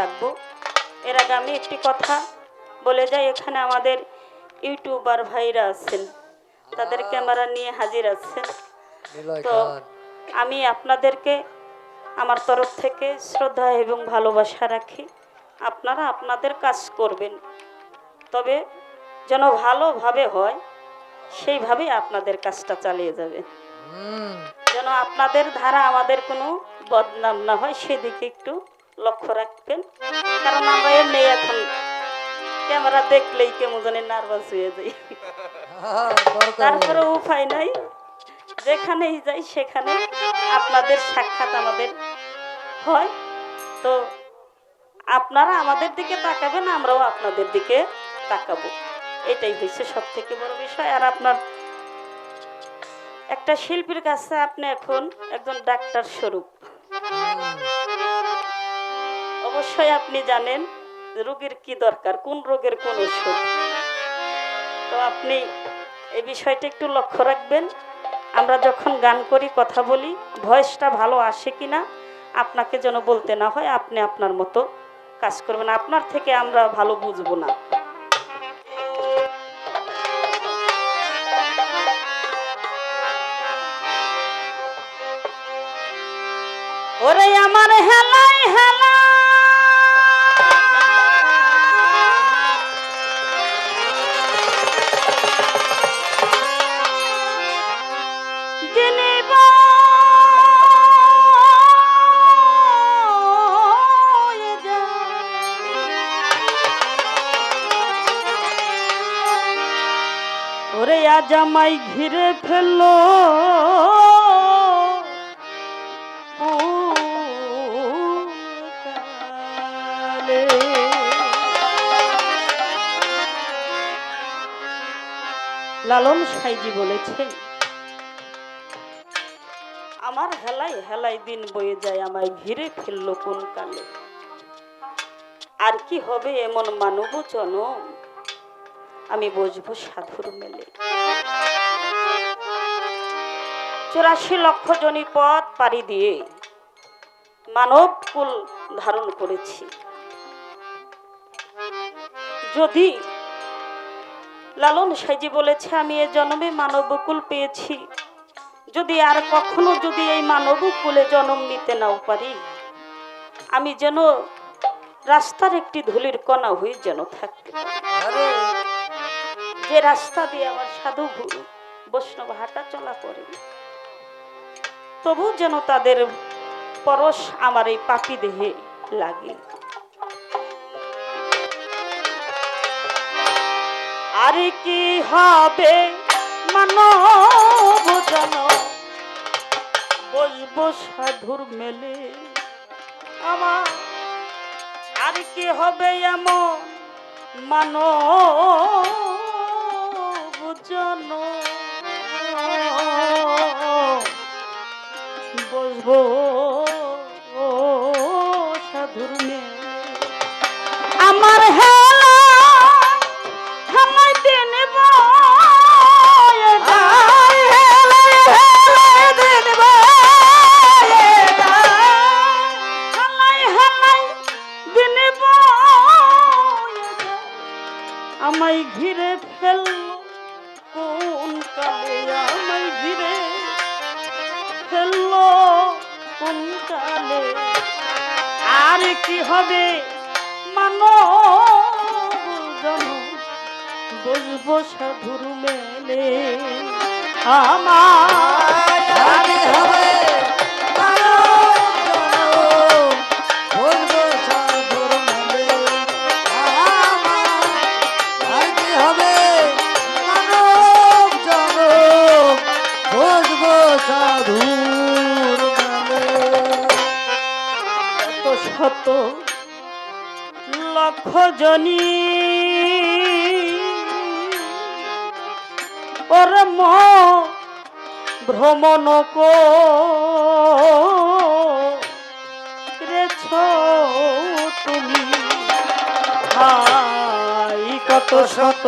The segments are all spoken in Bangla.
রাখব। এর আগে আমি একটি কথা বলে যাই এখানে আমাদের ইউটিউবার ভাইরা আছেন তাদের ক্যামেরা নিয়ে হাজির আছেন। তো আমি আপনাদেরকে আমার তরফ থেকে শ্রদ্ধা এবং ভালোবাসা রাখি। আপনারা আপনাদের কাজ করবেন। তবে যেন ভালোভাবে হয় সেইভাবেই আপনাদের কাজটা চালিয়ে যাবে। যেন আপনাদের ধারা আমাদের কোনো বদনাম না হয় সেদিকে একটু লক্ষ্য রাখবেন। কারণ আমরা এমনি এখন ক্যামেরা দেখলেই কেমন জানি নার্ভাস হয়ে যাই। তারপরে উপায় নাই। যেখানেই যাই সেখানে আপনাদের সাক্ষাৎ আমাদের হয়। তো আপনারা আমাদের দিকে তাকাবেন, আমরাও আপনাদের দিকে তাকাবো। এটাই হয়েছে সব থেকে বড় বিষয়। আর আপনার একটা শিল্পীর কাছে আপনি এখন একজন ডাক্তার স্বরূপ। অবশ্যই আপনি জানেন রোগীর কি দরকার, কোন রোগের কোন ওষুধ। তো আপনি এই বিষয়টা একটু লক্ষ্য রাখবেন। আমরা যখন গান করি, কথা বলি, ভয়েসটা ভালো আসে কি না আপনাকে যেন বলতে না হয়, আপনি আপনার মতো কাজ করবেন। আপনার থেকে আমরা ভালো বুঝব না। ওরে আমার হেলাই হেলা আমায় ঘিরে ফেলল। লালন সাইজি বলেছেন আমার হেলাই হেলাই দিন বয়ে যায়, আমায় ঘিরে ফেলল কোন কালে আর কি হবে এমন মানব জনম আমি বসবো সাধুর মেলে। চুরাশি লক্ষ জনী পথ পাড়ি দিয়ে মানব কুল ধারণ করেছি। যদি লালন সাইজি বলেছে আমি এ জন্মে মানবকুল পেয়েছি। যদি আর কখনো যদি এই মানবকুলে জন্ম নিতে নাও পারি আমি যেন রাস্তার একটি ধুলির কণা হয়ে যেন থাকতে যে রাস্তা দিয়ে আমার সাধু গুরু বৈষ্ণব হাঁটা চলা করে তবু যেন তাদের পরশ আমার এই পাপি দেহে লাগে। আর কি হবে মানব বসবো সাধুর মেলে আমার। আর কি হবে এমন মানব জন বসবো সাধুর মেলে আমার বয়ে যায়, কি হবে? মানব বসবো সাধুর মেলে। আমার শত লক্ষ জনী। পরম ভ্রমণ করেছ তুমি। হাই কত শত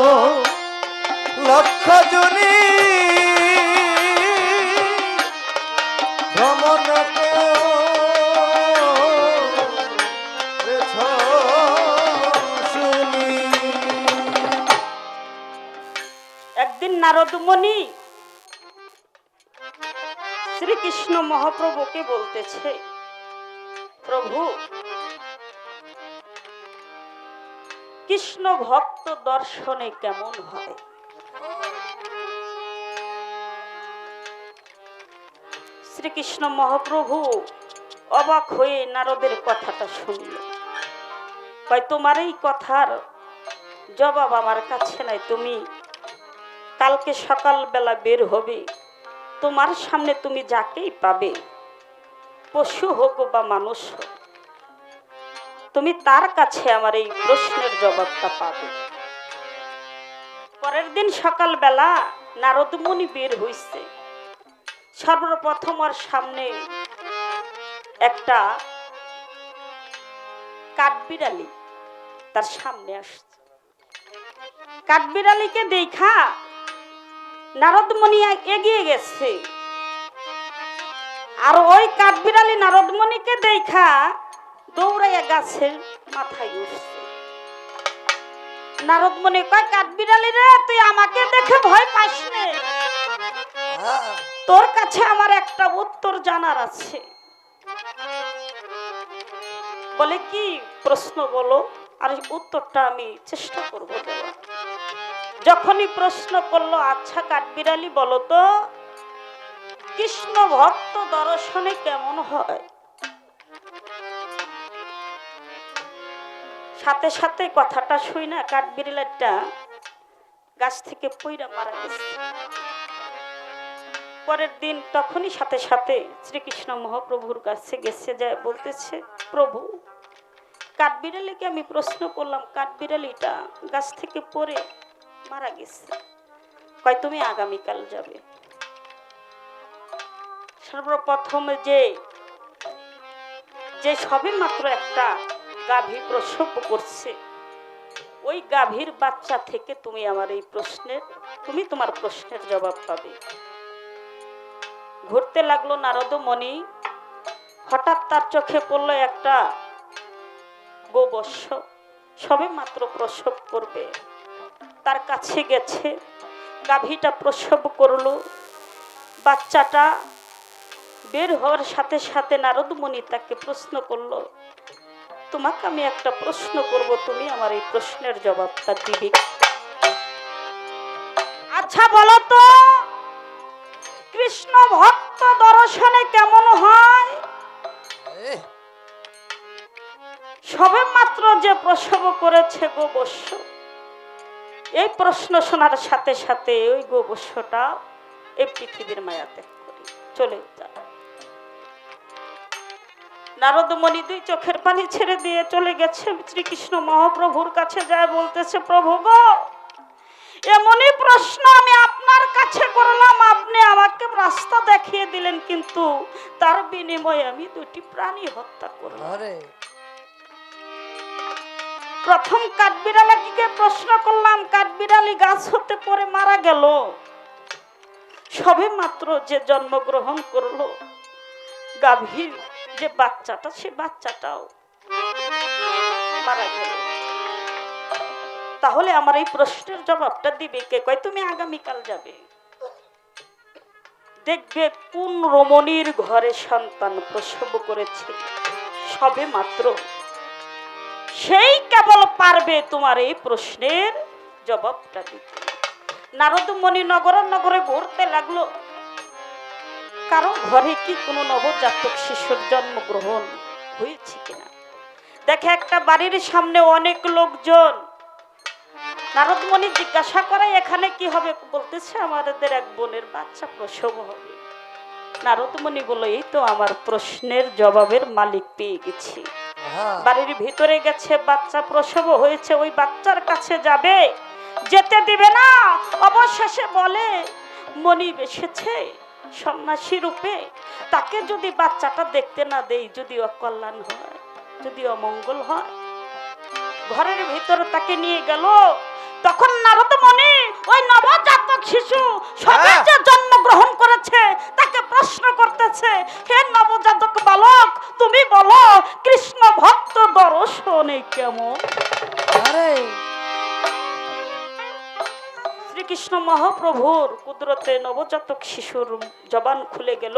লক্ষ জনী। নারদমণি। শ্রীকৃষ্ণ মহাপ্রভুকে বলতেছে, প্রভু, কৃষ্ণ ভক্ত দর্শনে কেমন হয়? শ্রীকৃষ্ণ মহাপ্রভু অবাক হয়ে নারদের কথাটা শুনল। তোমার এই কথার জবাব আমার কাছে নাই, তুমি কালকে সকালবেলা বের হবে। তোমার সামনে তুমি যাকেই পাবে, পশু হোক বা মানুষ হোক, তুমি তার কাছে আমার এই প্রশ্নের জবাবটা পাবে। পরের দিন সকালবেলা নারদমণি বের হইছে। সর্বপ্রথম ওর সামনে একটা কাঠবিড়ালি তার সামনে আসছে। কাঠবিড়ালিকে দেখা নারদমণি এ- এগিয়ে গেছে। আর ওই কাঠবিড়ালি নারদমণিকে দেখা দৌড়াইয়া গাছের মাথায় উঠছে। নারদমণি কয়, কাঠবিড়ালি রে, তুই আমাকে দেখে ভয় পাস তোর কাছে আমার একটা উত্তর জানার আছে। বলে কি প্রশ্ন বলো, আর উত্তরটা আমি চেষ্টা করব দেওয়ার। যখনই প্রশ্ন করল আচ্ছা কাঠবিড়ালি বলো তো, কৃষ্ণ ভক্ত দর্শনে কেমন হয়? সাথে সাথে কথাটা শুই না, কাঠবিড়ালিটা গাছ থেকে পইরা মারা গেছে। পরের দিন তখনই সাথে সাথে শ্রীকৃষ্ণ মহাপ্রভুর কাছে গেছে, যায় বলতেছে, প্রভু, কাঠবিড়ালিকে আমি প্রশ্ন করলাম, কাঠবিড়ালিটা গাছ থেকে পড়ে মারা গেছে। কয়, তুমি আগামীকাল যাবে। সর্বপ্রথম যে যে সবে মাত্র একটা গাভী প্রসব করছে, ওই গাভীর বাচ্চা থেকে তুমি আমার এই প্রশ্নের, তুমি তোমার প্রশ্নের জবাব পাবে। ঘুরতে লাগল নারদ নারদমণি, হঠাৎ তার চোখে পড়ল একটা গোবর্ষ সবে মাত্র প্রসব করবে। তার কাছে গেছে। গাভীটা প্রসব করল। বাচ্চাটা বের হওয়ার সাথে সাথে নারদমণি তাকে প্রশ্ন করল তোমাকে আমি একটা প্রশ্ন করব তুমি আমার এই প্রশ্নের জবাবটা দিবে আচ্ছা বলো তো কৃষ্ণ ভক্ত দর্শনে কেমন হয়? সবে মাত্র যে প্রসব করেছে গোবস্য এই প্রশ্ন শোনার সাথে সাথে ওই গোবস্যটা এই পৃথিবীর মায়া ত্যাগ করে চলে যায়। নারদমণি দুই চোখের পানি ছেড়ে দিয়ে চলে গেছে। শ্রীকৃষ্ণ মহাপ্রভুর কাছে যায় বলতেছে, প্রভু গো, এমনই প্রশ্ন আমি আপনার কাছে করলাম। আপনি আমাকে রাস্তা দেখিয়ে দিলেন, কিন্তু তার বিনিময়ে আমি দুটি প্রাণী হত্যা করলাম। প্রথম কাঠবিড়ালিকে প্রশ্ন করলাম, কাঠবিড়ালি গাছ হতে পরে মারা গেল। সবে মাত্র যে জন্মগ্রহণ করল, গাভীর যে বাচ্চাটা, সে বাচ্চাটাও মারা গেল। তাহলে আমার এই প্রশ্নের জবাবটা দিবে কে? কয়, তুমি আগামীকাল যাবে। দেখবে কোন রমণীর ঘরে সন্তান প্রসব করেছে। সবে মাত্র সেই কেবল পারবে তোমার এই প্রশ্নের জবাবটা দিতে। নারদমণি নগর নগরে ঘুরতে লাগল। কারও ঘরে কি কোনো নবজাতক শিশুর জন্মগ্রহণ হয়েছে কিনা? দেখে একটা বাড়ির সামনে অনেক লোকজন। নারদমণি জিজ্ঞাসা করে, এখানে কি হবে? বলতেছে, আমাদের এক বোনের বাচ্চা প্রসব হবে। নারদমণি বলল, এই তো আমার প্রশ্নের জবাবের মালিক পেয়ে গেছি। বাড়ির ভিতরে গেছে, বাচ্চা প্রসব হয়েছে, ওই বাচ্চার কাছে যাবে। যেতে দিবে না, অবশেষে বলে মনি এসেছে সন্ন্যাসী রূপে। তাকে যদি বাচ্চাটা দেখতে না দেই, যদি অকল্যাণ হয়, যদি অমঙ্গল হয়, ঘরের ভিতরে তাকে নিয়ে গেল। তখন নারদ মনি ওই নবজাতক শিশু সবে হ্যাঁ। যে জন্মগ্রহণ করেছে তাকে প্রশ্ন করতেছে হে নবজাতক বালক তুমি বলো কৃষ্ণ ভক্ত দর্শনে কেমন? আরে। শ্রীকৃষ্ণ মহাপ্রভুর কুদরতে নবজাতক শিশুর জবান খুলে গেল।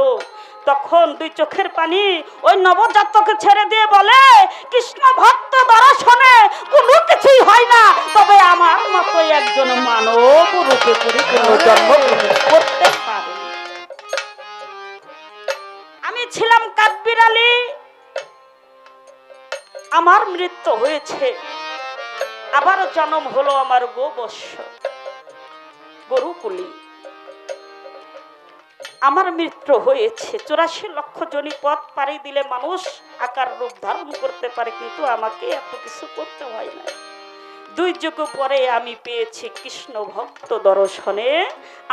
তখন দুই চোখের পানি ওই নবজাতকে ছেড়ে দিয়ে বলে, কৃষ্ণ ভক্ত দর্শনে কোনো কিছুই হয় না। তবে আমার মতো একজন মানব রূপে জন্মগ্রহণ করতে পারে। আমি ছিলাম কাকবির আলী। আমার মৃত্যু হয়েছে। আবার জন্ম হলো আমার গোবৎস গরুকুলি আমার মৃত্যু হয়েছে। চুরাশি লক্ষ জনি পথ পাড়ি দিলে মানুষ আকার রূপ ধারণ করতে পারে, কিন্তু আমাকে এত কিছু করতে হয় না। দুই যুগ পরে আমি পেয়েছি কৃষ্ণ ভক্ত দর্শনে।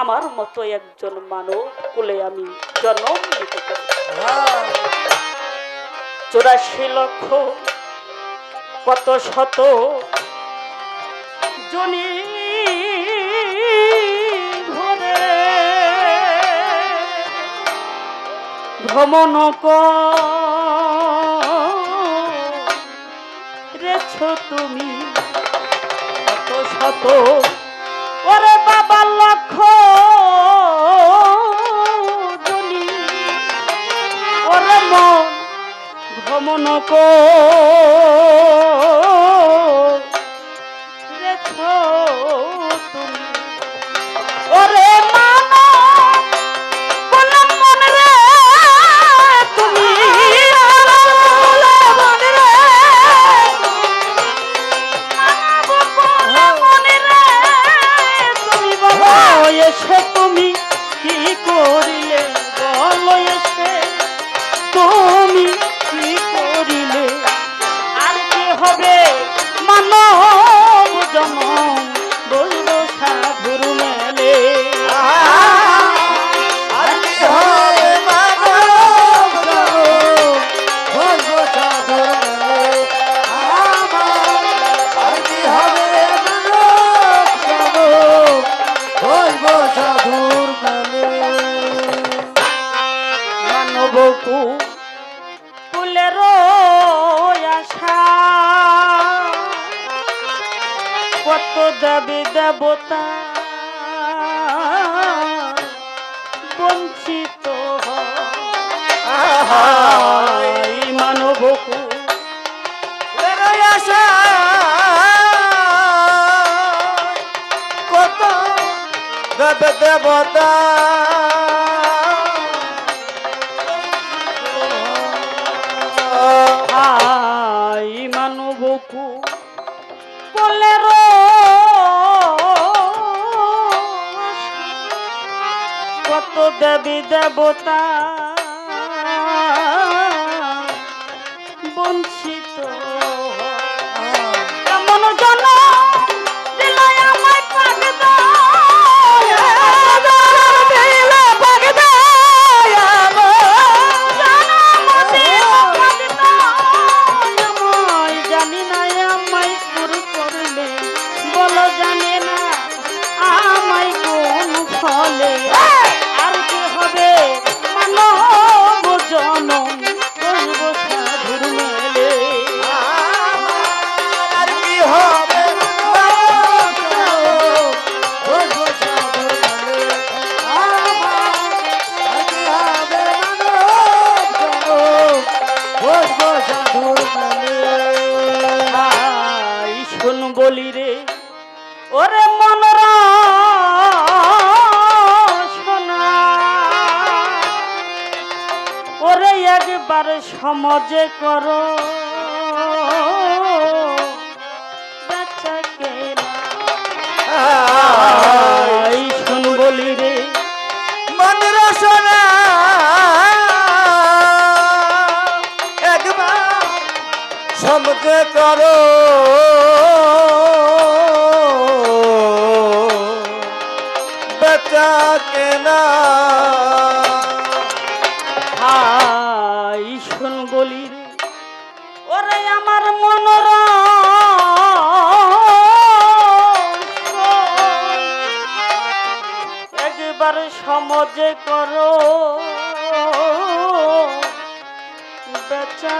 আমার মতো একজন মানব কুলে আমি জন্ম নিতে পারি। চুরাশি লক্ষ কত শত জনি ভ্রমণ রেছ তুমি কত শত। ওরে বাবা লক্ষ ওরে মন ভ্রমণ করেছ কত দেব দেবতা আই দেবী দেবতা সমাজে করো। শুন বলি রে। মন রসনা। একবার সমকে করো। একবার সমজে করো। বেচা